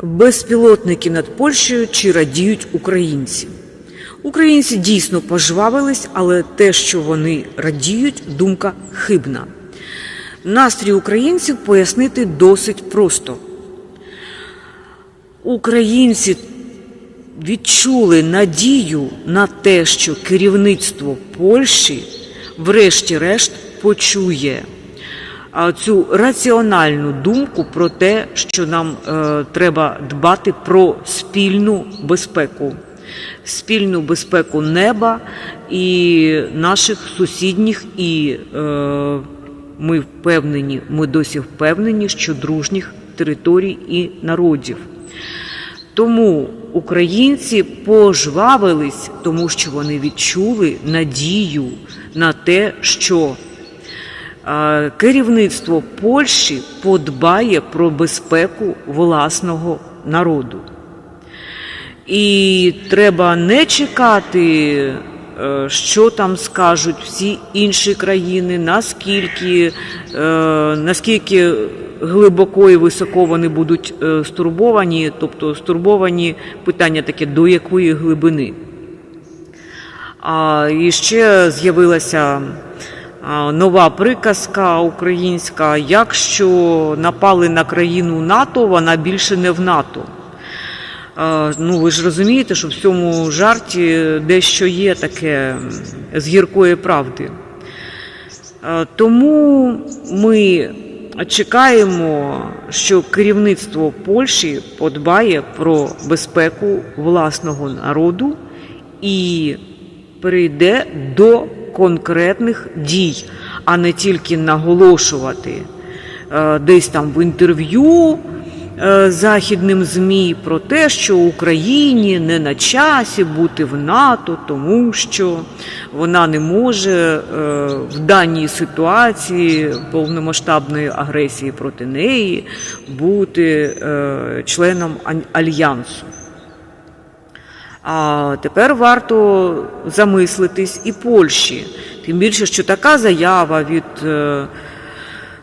Безпілотники над Польщею чи радіють українці? Українці дійсно пожвавились, але те, що вони радіють, думка хибна. Настрій українців пояснити досить просто. Українці відчули надію на те, що керівництво Польщі, врешті-решт, почує цю раціональну думку про те, що нам е, треба дбати про спільну безпеку, спільну безпеку неба і наших сусідніх, і е, ми впевнені, ми досі впевнені, що дружніх територій і народів. Тому українці пожвавились, тому що вони відчули надію на те, що керівництво Польщі подбає про безпеку власного народу. І треба не чекати, е, що там скажуть всі інші країни, наскільки, е, наскільки глибоко і високо вони будуть е, стурбовані, тобто стурбовані питання таке, до якої глибини. А, і ще з'явилася нова приказка українська: якщо напали на країну НАТО, вона більше не в НАТО. Ну, ви ж розумієте, що в цьому жарті дещо є таке з гіркої правди. Тому ми чекаємо, що керівництво Польщі подбає про безпеку власного народу і перейде до конкретних дій, а не тільки наголошувати е, десь там в інтерв'ю е, західним ЗМІ про те, що Україні не на часі бути в НАТО, тому що вона не може е, в даній ситуації повномасштабної агресії проти неї бути членом альянсу. А тепер варто замислитись і Польщі. Тим більше, що така заява від е,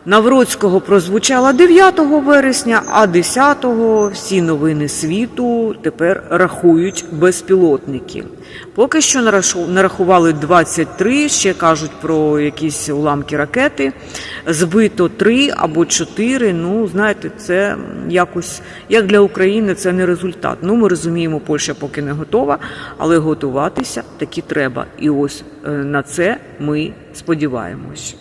Навроцького прозвучала 9 вересня, а 10-го всі новини світу тепер рахують безпілотники. Поки що нарахували 23, ще кажуть про якісь уламки ракети. Збито 3 або 4. Ну, знаєте, це якось як для України це не результат. Ну, ми розуміємо, Польща поки не готова, але готуватися таки треба. І ось е, на це ми сподіваємось.